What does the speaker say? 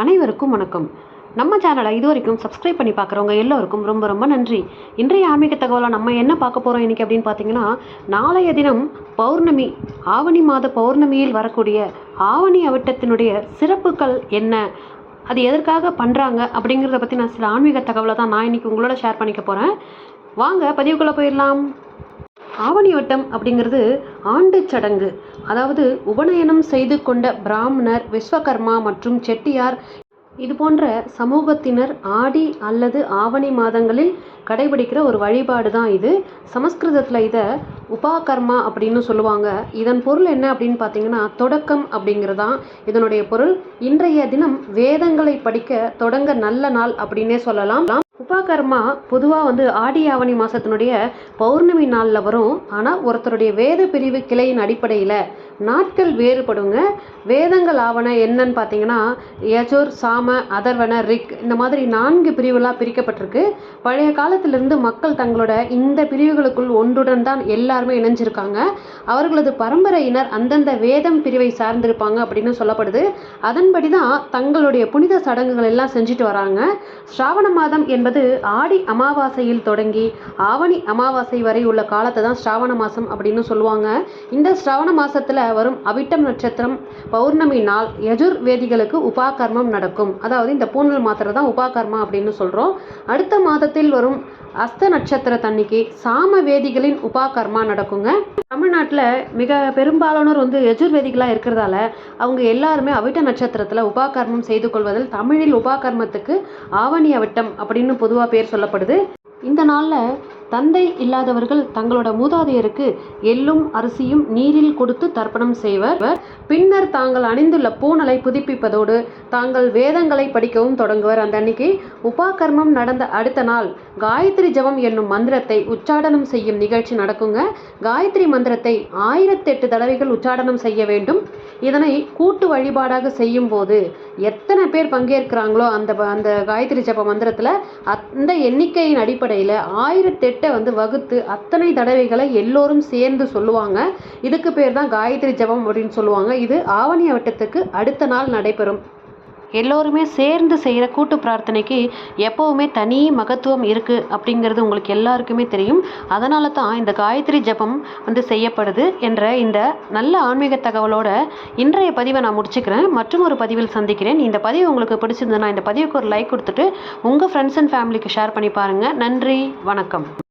அனைவருக்கும் வணக்கம். நம்ம சேனலை இது வரைக்கும் சப்ஸ்கிரைப் பண்ணி பார்க்குறவங்க எல்லோருக்கும் ரொம்ப ரொம்ப நன்றி. இன்றைய ஆன்மீக தகவலை நம்ம என்ன பார்க்க போகிறோம் இன்றைக்கி அப்படின்னு பார்த்தீங்கன்னா நாளைய தினம் பௌர்ணமி ஆவணி மாத பௌர்ணமியில் வரக்கூடிய ஆவணி அவிட்டத்தினுடைய சிறப்புகள் என்ன அது எதற்காக பண்ணுறாங்க அப்படிங்கிறத பற்றி நான் சில ஆன்மீக தகவலை தான் நான் இன்றைக்கி உங்களோட ஷேர் பண்ணிக்க போகிறேன் வாங்க பதிவுக்குள்ளே போயிடலாம். ஆவணி வட்டம் அப்படிங்கிறது ஆண்டு சடங்கு. அதாவது உபநயனம் செய்து கொண்ட பிராமணர் விஸ்வகர்மா மற்றும் செட்டியார் இது போன்ற சமூகத்தினர் ஆடி அல்லது ஆவணி மாதங்களில் கடைபிடிக்கிற ஒரு வழிபாடு தான் இது. சமஸ்கிருதத்தில் இதை உபாகர்மா அப்படின்னு சொல்லுவாங்க. இதன் பொருள் என்ன அப்படின்னு பார்த்தீங்கன்னா தொடக்கம் அப்படிங்கிறதான் இதனுடைய பொருள். இன்றைய தினம் வேதங்களை படிக்க தொடங்க நல்ல நாள் அப்படின்னே சொல்லலாம். உபாகர்மா பொதுவாக வந்து ஆடி ஆவணி மாதத்தினுடைய பௌர்ணமி நாளில் வரும். ஆனால் ஒருத்தருடைய வேத பிரிவு கிளையின் அடிப்படையில் நாட்கள் வேறுபடுங்க. வேதங்கள் ஆவண என்னன்னு பார்த்தீங்கன்னா யஜுர் சாம அதர்வன ரிக் இந்த மாதிரி நான்கு பிரிவுலாம் பிரிக்கப்பட்டிருக்கு. பழைய காலத்திலிருந்து மக்கள் தங்களோட இந்த பிரிவுகளுக்குள் ஒன்றுடன் தான் எல்லாருமே இணைஞ்சிருக்காங்க. அவர்களது பரம்பரையினர் அந்தந்த வேதம் பிரிவை சார்ந்திருப்பாங்க அப்படின்னு சொல்லப்படுது. அதன்படி தான் தங்களுடைய புனித சடங்குகள் எல்லாம் செஞ்சுட்டு வராங்க. ஸ்ராவண மாதம் என்பது ஆடி அமாவாசையில் தொடங்கி ஆவணி அமாவாசை வரை உள்ள காலத்தை தான் ஸ்ராவண மாதம் அப்படின்னு சொல்லுவாங்க. இந்த ஸ்ராவண மாதத்தில் வரும் அவிட்டம் நட்சத்திரம் பௌர்ணமி நாள் யஜுர் வேதிகளுக்கு உபாகர்மம் நடக்கும். அதாவது இந்த பூனல் மாத்திரை தான் உபாகர்மா அப்படின்னு சொல்கிறோம் அடுத்த மாதத்தில் வரும் அஸ்த நட்சத்திர நட்சத்திரத்தன்னைக்கு சாம வேதிகளின் உபாகர்மா நடக்குங்க. தமிழ்நாட்டில் மிக பெரும்பாலானோர் வந்து எஜுர்வேதிகளாக இருக்கிறதால அவங்க எல்லாருமே அவிட்ட நட்சத்திரத்தில் உபாகர்மம் செய்து கொள்வதில் தமிழில் உபாகர்மத்துக்கு ஆவணி அவிட்டம் அப்படின்னு பொதுவாக பேர் சொல்லப்படுது. இந்த நாளில் தந்தை இல்லாதவர்கள் தங்களோட மூதாதையருக்கு எள்ளும் அரிசியும் நீரில் கொடுத்து தர்ப்பணம் செய்வர். பின்னர் தாங்கள் அணிந்துள்ள பூணலை புதுப்பிப்பதோடு தாங்கள் வேதங்களை படிக்கவும் தொடங்குவர். அந்த அன்னைக்கு உபாகர்மம் நடந்த அடுத்த நாள் காயத்ரி ஜபம் என்னும் மந்திரத்தை உச்சாடனம் செய்யும் நிகழ்ச்சி நடக்குங்க. காயத்ரி மந்திரத்தை ஆயிரத்தெட்டு தடவைகள் உச்சாடனம் செய்ய வேண்டும். இதனை கூட்டு வழிபாடாக செய்யும் போது எத்தனை பேர் பங்கேற்கிறாங்களோ அந்த அந்த காயத்ரி ஜப மந்திரத்தில் அந்த எண்ணிக்கையின் அடிப்படையில் ஆயிரத்தெட்டை வந்து வகுத்து அத்தனை தடவைகளை எல்லோரும் சேர்ந்து சொல்லுவாங்க. இதுக்கு பேர் தான் காயத்ரி ஜபம் அப்படின்னு சொல்லுவாங்க. இது ஆவணி வட்டத்துக்கு அடுத்த நாள் நடைபெறும். எல்லோருமே சேர்ந்து செய்கிற கூட்டு பிரார்த்தனைக்கு எப்போவுமே தனி மகத்துவம் இருக்குது அப்படிங்கிறது உங்களுக்கு எல்லாருக்குமே தெரியும். அதனால தான் இந்த காயத்ரி ஜபம் வந்து செய்யப்படுது என்ற இந்த நல்ல ஆன்மீக தகவலோட இன்றைய பதிவை நான் முடிச்சுக்கிறேன். மற்றும் ஒரு பதிவில் சந்திக்கிறேன். இந்த பதிவு உங்களுக்கு பிடிச்சிருந்ததுன்னா இந்த பதிவுக்கு ஒரு லைக் கொடுத்துட்டு உங்கள் ஃப்ரெண்ட்ஸ் அண்ட் ஃபேமிலிக்கு ஷேர் பண்ணி பாருங்கள் நன்றி வணக்கம்.